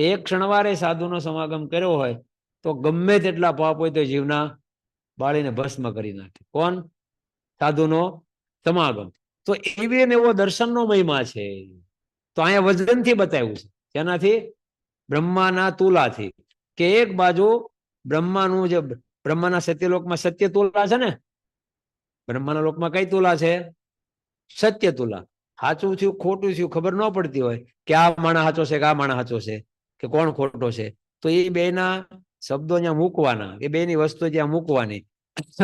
એક ક્ષણવારે સાધુનો સમાગમ કર્યો હોય, તો ગમે તેટલા પાપ હોય તો જીવના બાળીને ભસ્મ કરી નાખે. કોણ? સાધુનો સમાગમ. તો એવી ને એવો દર્શનનો મહિમા છે. તો અહીંયા વજનથી બતાવ્યું છે. તેનાથી બ્રહ્માના તુલાથી કે એક બાજુ બ્રહ્માનું જે બ્રહ્માના સત્યલોકમાં સત્ય તુલા છે ને? બ્રહ્માના લોકમાં કઈ તુલા છે? સત્ય તુલા. સાચું થયું, ખોટું થયું ખબર ન પડતી હોય કે આ માણસ સાચો છે કે આ માણસ સાચો છે. કે કોણ ખોટો છે? તો એ બેના શબ્દો ત્યાં મૂકવાના. એ બેની વસ્તુ ત્યાં મૂકવાની.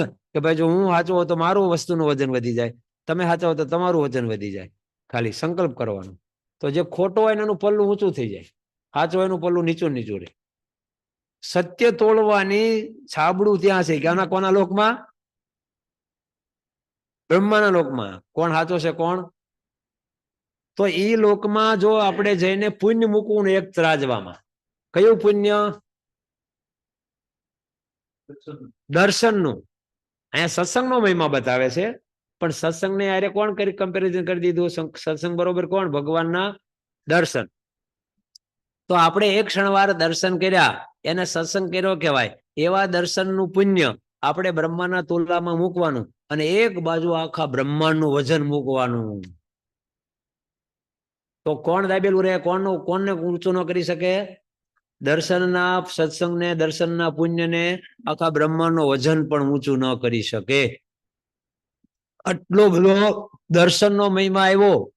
કે ભાઈ જો હું સાચો હોય તો મારું વસ્તુનું વજન વધી જાય. તમે સાચા હો તો તમારું વજન વધી જાય. ખાલી સંકલ્પ કરવાનો. તો જે ખોટો હોય એનું પલ્લું ઊંચું થઈ જાય. સાચો એનું પલ્લું નીચું નીચું રહે. સત્ય તોડવાની છાબડું ત્યાં છે. કે આના કોના લોકમાં? બ્રહ્માના લોકમાં. કોણ સાચો છે, કોણ? તો એ લોકમાં જો આપણે જઈને પુણ્ય મૂકવું ને એક ત્રાજવામાં, કયું પુણ્ય? દર્શનનું. અહીંયા સત્સંગનો મહિમા બતાવે છે, પણ સત્સંગને યારે કોણ કરી કમ્પેરિઝન કરી દીધું? સત્સંગ બરોબર કોણ? ભગવાનના દર્શન. તો આપણે એક ક્ષણવાર દર્શન કર્યા, એને સત્સંગ કર્યો કહેવાય. એવા દર્શનનું પુણ્ય આપણે બ્રહ્માના તુલામાં મૂકવાનું અને એક બાજુ આખા બ્રહ્માંડનું વજન મૂકવાનું. તો કોણ દાબેલું રહે? કોણનું, કોણને ઊંચું ન કરી શકે? દર્શનના, સત્સંગને, દર્શનના પુણ્યને આખા બ્રહ્માંડનું વજન પણ ઊંચું ન કરી શકે. આટલો બધો દર્શનનો મહિમા આવ્યો.